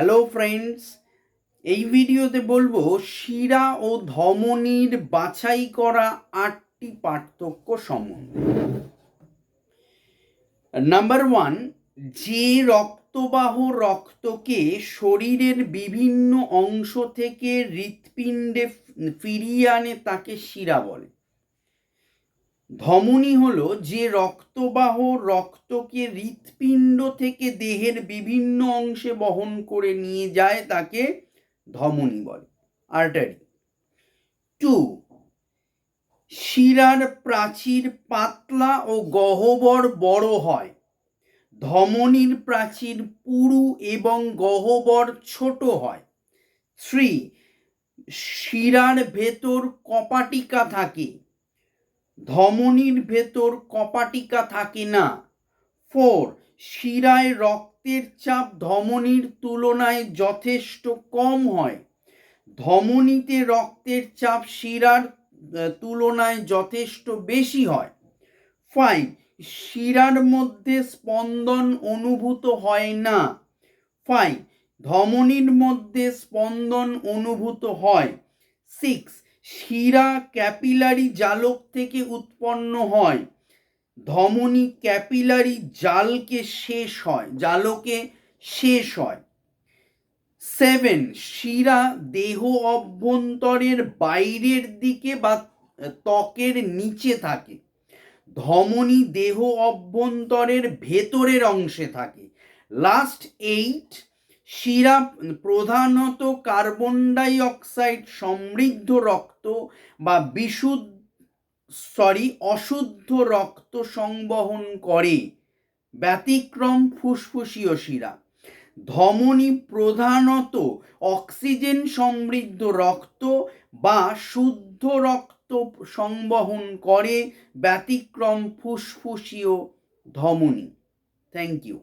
Hello friends এই ভিডিওতে বলব, শিরা ও ধমনীর বাছাই করা আটটি পার্থক্য সম্বন্ধে। নাম্বার ওয়ান যে রক্তবাহ রক্তকে শরীরের বিভিন্ন অংশ থেকে হৃৎপিণ্ডে ফিরিয়ে আনে তাকে শিরা বলে। ধমনী হলো যে রক্তবাহ রক্তকে হৃৎপিণ্ড থেকে দেহের বিভিন্ন অংশে বহন করে নিয়ে যায় তাকে ধমনী বলে, আর্টারি। টু শিরার প্রাচীর পাতলা ও গহ্বর বড় হয়। ধমনীর প্রাচীর পুরু এবং গহ্বর ছোট হয়। থ্রি শিরার ভেতর কপাটিকা থাকে। ধমনীর ভেতর কপাটিকা থাকে না। ফোর, শিরায় রক্তের চাপ ধমনীর তুলনায় যথেষ্ট কম হয়। ধমনীতে রক্তের চাপ শিরার তুলনায় যথেষ্ট বেশি হয়। ফাইভ, শিরার মধ্যে স্পন্দন অনুভূত হয় না। ফাইভ, ধমনীর মধ্যে স্পন্দন অনুভূত হয়। সিক্স শিরা ক্যাপিলারি জালক থেকে উৎপন্ন হয়। ধমনী ক্যাপিলারি জালকে শেষ হয়, জালকে শেষ হয়। সেভেন, শিরা দেহ অভ্যন্তরের বাইরের দিকে বা ত্বকের নিচে থাকে। ধমনী দেহ অভ্যন্তরের ভেতরের অংশে থাকে। লাস্ট এইট শিরা প্রধানত কার্বন ডাই অক্সাইড সমৃদ্ধ রক্ত বা বিশুদ্ধ, সরি, অশুদ্ধ রক্ত সংবহন করে। ব্যতিক্রম ফুসফুসীয় শিরা। ধমনী প্রধানত অক্সিজেন সমৃদ্ধ রক্ত বা শুদ্ধ রক্ত সংবহন করে ব্যতিক্রম ফুসফুসীয় ধমনী। Thank you.